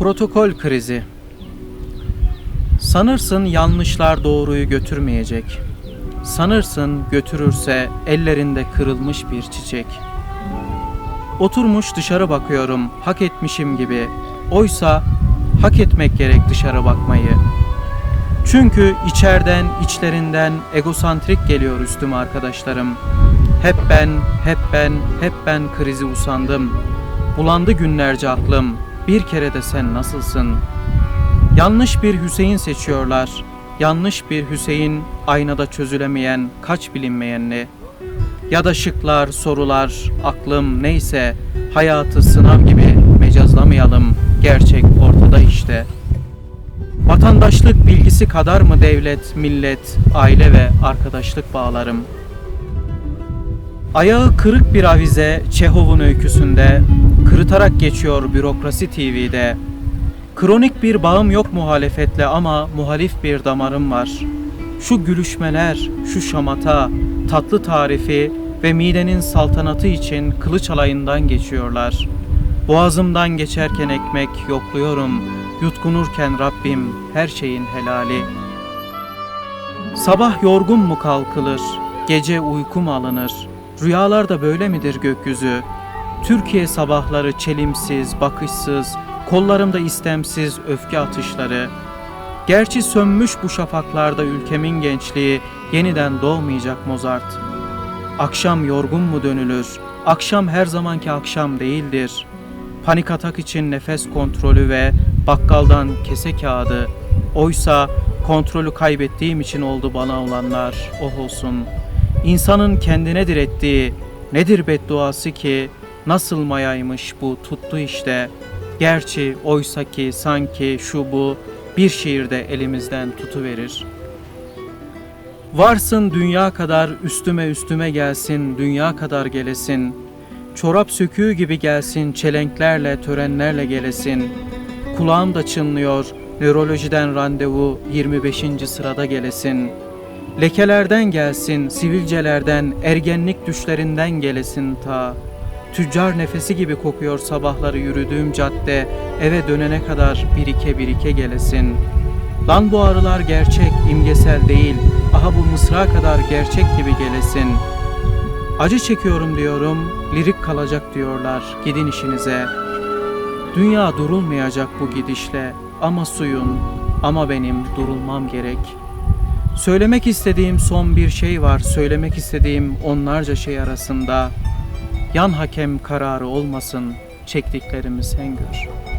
Protokol krizi. Sanırsın yanlışlar doğruyu götürmeyecek. Sanırsın götürürse ellerinde kırılmış bir çiçek. Oturmuş dışarı bakıyorum, hak etmişim gibi. Oysa hak etmek gerek dışarı bakmayı. Çünkü içeriden, içlerinden egosantrik geliyor üstüme arkadaşlarım. Hep ben, hep ben, hep ben krizi usandım. Bulandı günlerce aklım. Bir kere de sen nasılsın? Yanlış bir Hüseyin seçiyorlar. Yanlış bir Hüseyin aynada çözülemeyen kaç bilinmeyenli. Ya da şıklar, sorular, aklım neyse hayatı sınav gibi mecazlamayalım. Gerçek ortada işte. Vatandaşlık bilgisi kadar mı devlet, millet, aile ve arkadaşlık bağlarım? Ayağı kırık bir avize Çehov'un öyküsünde, kırıtarak geçiyor bürokrasi TV'de. Kronik bir bağım yok muhalefetle ama muhalif bir damarım var. Şu gülüşmeler, şu şamata, tatlı tarifi ve midenin saltanatı için kılıç alayından geçiyorlar. Boğazımdan geçerken ekmek yokluyorum, yutkunurken Rabbim her şeyin helali. Sabah yorgun mu kalkılır, gece uyku mu alınır? Rüyalarda böyle midir gökyüzü? Türkiye sabahları çelimsiz, bakışsız, kollarımda istemsiz öfke atışları. Gerçi sönmüş bu şafaklarda ülkemin gençliği yeniden doğmayacak Mozart. Akşam yorgun mu dönülür? Akşam her zamanki akşam değildir. Panik atak için nefes kontrolü ve bakkaldan kese kağıdı. Oysa kontrolü kaybettiğim için oldu bana olanlar. Oh olsun. İnsanın kendine direttiği nedir bedduası ki nasıl mayaymış bu tuttu işte. Gerçi oysa ki sanki şu bu bir şiirde elimizden tutuverir. Varsın dünya kadar üstüme üstüme gelsin, dünya kadar gelesin. Çorap söküğü gibi gelsin, çelenklerle, törenlerle gelesin. Kulağım da çınlıyor, nörolojiden randevu 25. sırada gelesin. Lekelerden gelsin, sivilcelerden, ergenlik düşlerinden gelesin ta. Tüccar nefesi gibi kokuyor sabahları yürüdüğüm cadde, eve dönene kadar birike birike gelesin. Lan bu ağrılar gerçek, imgesel değil, aha bu mısra kadar gerçek gibi gelesin. Acı çekiyorum diyorum, lirik kalacak diyorlar, gidin işinize. Dünya durulmayacak bu gidişle, ama suyun, ama benim durulmam gerek. Söylemek istediğim son bir şey var, söylemek istediğim onlarca şey arasında. Yan hakem kararı olmasın, çektiklerimi sen gör.''